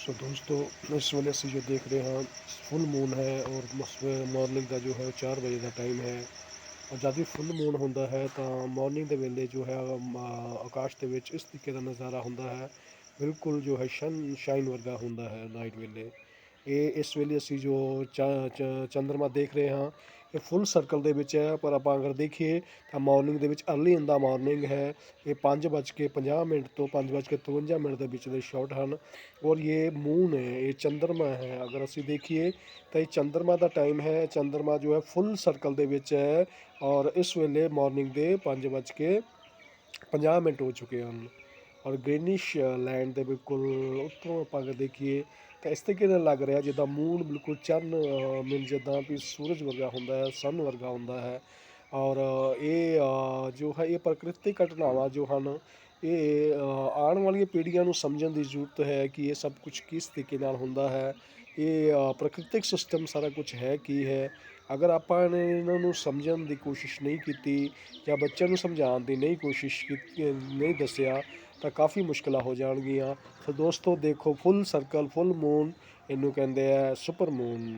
ਸੋ ਦੋਸਤੋ, ਇਸ ਵੇਲੇ ਅਸੀਂ ਜੋ ਦੇਖ ਰਹੇ ਹਾਂ ਫੁੱਲ ਮੂਨ ਹੈ ਔਰ ਮਾਰਨਿੰਗ ਦਾ ਜੋ ਹੈ 4 ਵਜੇ ਦਾ ਟਾਈਮ ਹੈ। ਔਰ ਜਦ ਵੀ ਫੁੱਲ ਮੂਨ ਹੁੰਦਾ ਹੈ, ਤਾਂ ਮਾਰਨਿੰਗ ਦੇ ਵੇਲੇ ਜੋ ਹੈ ਆਕਾਸ਼ ਦੇ ਵਿੱਚ ਇਸ ਤਰੀਕੇ ਦਾ ਨਜ਼ਾਰਾ ਹੁੰਦਾ ਹੈ। ਬਿਲਕੁਲ ਜੋ ਹੈ ਸ਼ਨ ਸ਼ਾਈਨ ਵਰਗਾ ਹੁੰਦਾ ਹੈ ਨਾਈਟ ਵੇਲੇ। ਇਹ ਇਸ ਵੇਲੇ ਅਸੀਂ ਜੋ ਚਾ- ਚ- ਚੰਦਰਮਾ ਦੇਖ ਰਹੇ ਹਾਂ, ਇਹ ਫੁੱਲ ਸਰਕਲ ਦੇ ਵਿੱਚ ਹੈ। ਪਰ ਆਪਾਂ ਅਗਰ ਦੇਖੀਏ ਤਾਂ ਮਾਰਨਿੰਗ ਦੇ ਵਿੱਚ ਅਰਲੀ ਇਨ ਦਾ ਮਾਰਨਿੰਗ ਹੈ। ਇਹ 5:50 ਮਿੰਟ ਤੋਂ 5:53 ਮਿੰਟ ਦੇ ਵਿੱਚ ਦੇ ਸ਼ਾਟ ਹਨ। ਔਰ ਇਹ ਮੂਨ ਹੈ, ਇਹ ਚੰਦਰਮਾ ਹੈ। ਅਗਰ ਅਸੀਂ ਦੇਖੀਏ ਤਾਂ ਇਹ ਚੰਦਰਮਾ ਦਾ ਟਾਈਮ ਹੈ। ਚੰਦਰਮਾ ਜੋ ਹੈ ਫੁੱਲ ਸਰਕਲ ਦੇ ਵਿੱਚ ਹੈ। ਔਰ ਇਸ ਵੇਲੇ ਮਾਰਨਿੰਗ ਦੇ 5:50 ਮਿੰਟ ਹੋ ਚੁੱਕੇ ਹਨ। ਔਰ ਗ੍ਰੀਨਿਸ਼ ਲੈਂਡ ਦੇ ਬਿਲਕੁਲ ਉੱਤੋਂ ਆਪਾਂ ਅਗਰ ਦੇਖੀਏ ਤਾਂ ਇਸ ਤਰੀਕੇ ਨਾਲ ਲੱਗ ਰਿਹਾ ਜਿੱਦਾਂ ਮੂਨ ਬਿਲਕੁਲ ਚੰਨ ਮਿਲ ਜਿੱਦਾਂ ਵੀ ਸੂਰਜ ਵਰਗਾ ਹੁੰਦਾ ਹੈ ਸਨ ਵਰਗਾ ਹੁੰਦਾ ਹੈ। ਔਰ ਇਹ ਜੋ ਹੈ, ਇਹ ਪ੍ਰਕਿਰਤਿਕ ਘਟਨਾਵਾਂ ਜੋ ਹਨ, ਇਹ ਆਉਣ ਵਾਲੀਆਂ ਪੀੜ੍ਹੀਆਂ ਨੂੰ ਸਮਝਣ ਦੀ ਜ਼ਰੂਰਤ ਹੈ ਕਿ ਇਹ ਸਭ ਕੁਝ ਕਿਸ ਤਰੀਕੇ ਨਾਲ ਹੁੰਦਾ ਹੈ। ਇਹ ਪ੍ਰਕਿਰਤਿਕ ਸਿਸਟਮ ਸਾਰਾ ਕੁਝ ਹੈ ਕੀ ਹੈ? ਅਗਰ ਆਪਾਂ ਨੇ ਇਹਨਾਂ ਨੂੰ ਸਮਝਣ ਦੀ ਕੋਸ਼ਿਸ਼ ਨਹੀਂ ਕੀਤੀ ਜਾਂ ਬੱਚਿਆਂ ਨੂੰ ਸਮਝਾਉਣ ਦੀ ਨਹੀਂ ਕੋਸ਼ਿਸ਼ ਕੀਤੀ ਨਹੀਂ ਦੱਸਿਆ ਤਾਂ ਕਾਫੀ ਮੁਸ਼ਕਲਾਂ ਹੋ ਜਾਣਗੀਆਂ। ਸੋ ਦੋਸਤੋ, ਦੇਖੋ ਫੁੱਲ ਸਰਕਲ ਫੁੱਲ ਮੂਨ ਇਹਨੂੰ ਕਹਿੰਦੇ ਆ ਸੁਪਰ ਮੂਨ